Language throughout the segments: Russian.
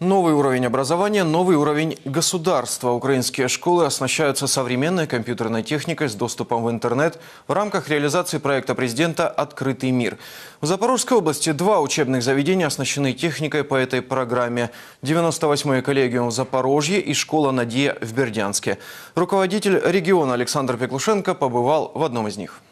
Новый уровень образования, новый уровень государства. Украинские школы оснащаются современной компьютерной техникой с доступом в интернет в рамках реализации проекта президента «Открытый мир». В Запорожской области два учебных заведения оснащены техникой по этой программе. 98-й коллегиум в Запорожье и школа «Надия» в Бердянске. Руководитель региона Александр Пеклушенко побывал в одном из них.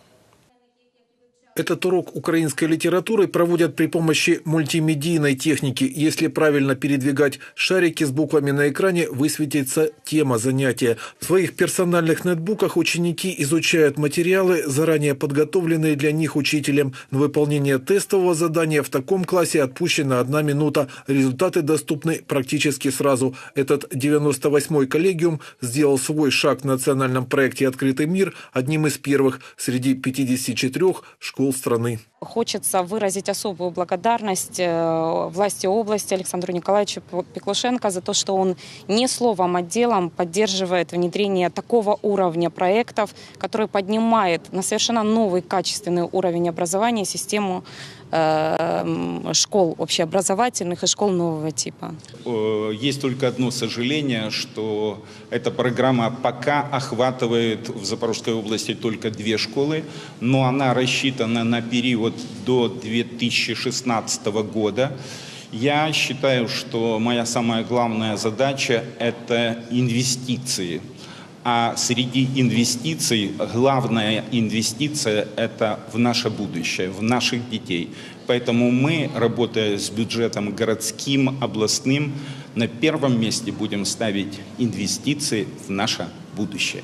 Этот урок украинской литературы проводят при помощи мультимедийной техники. Если правильно передвигать шарики с буквами на экране, высветится тема занятия. В своих персональных нетбуках ученики изучают материалы, заранее подготовленные для них учителем. На выполнение тестового задания в таком классе отпущена одна минута. Результаты доступны практически сразу. Этот 98-й коллегиум сделал свой шаг в национальном проекте «Открытый мир» одним из первых среди 54 школ страны. Хочется выразить особую благодарность э, власти области Александру Николаевичу Пеклушенко за то, что он не словом, а делом поддерживает внедрение такого уровня проектов, который поднимает на совершенно новый качественный уровень образования систему школ общеобразовательных и школ нового типа. Э, Есть только одно сожаление, что эта программа пока охватывает в Запорожской области только две школы, но она рассчитана на период до 2016 года. Я считаю, что моя самая главная задача – это инвестиции. А среди инвестиций главная инвестиция – это в наше будущее, в наших детей. Поэтому мы, работая с бюджетом городским, областным, на первом месте будем ставить инвестиции в наше будущее.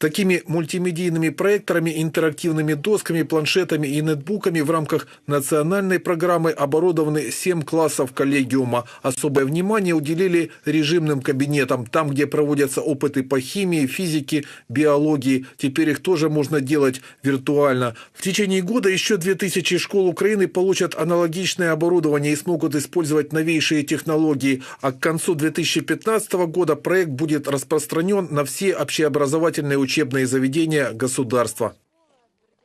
Такими мультимедийными проекторами, интерактивными досками, планшетами и нетбуками в рамках национальной программы оборудованы 7 классов коллегиума. Особое внимание уделили режимным кабинетам, там, где проводятся опыты по химии, физике, биологии. Теперь их тоже можно делать виртуально. В течение года еще 2000 школ Украины получат аналогичное оборудование и смогут использовать новейшие технологии. А к концу 2015 года проект будет распространен на все общеобразовательные учебные заведения государства.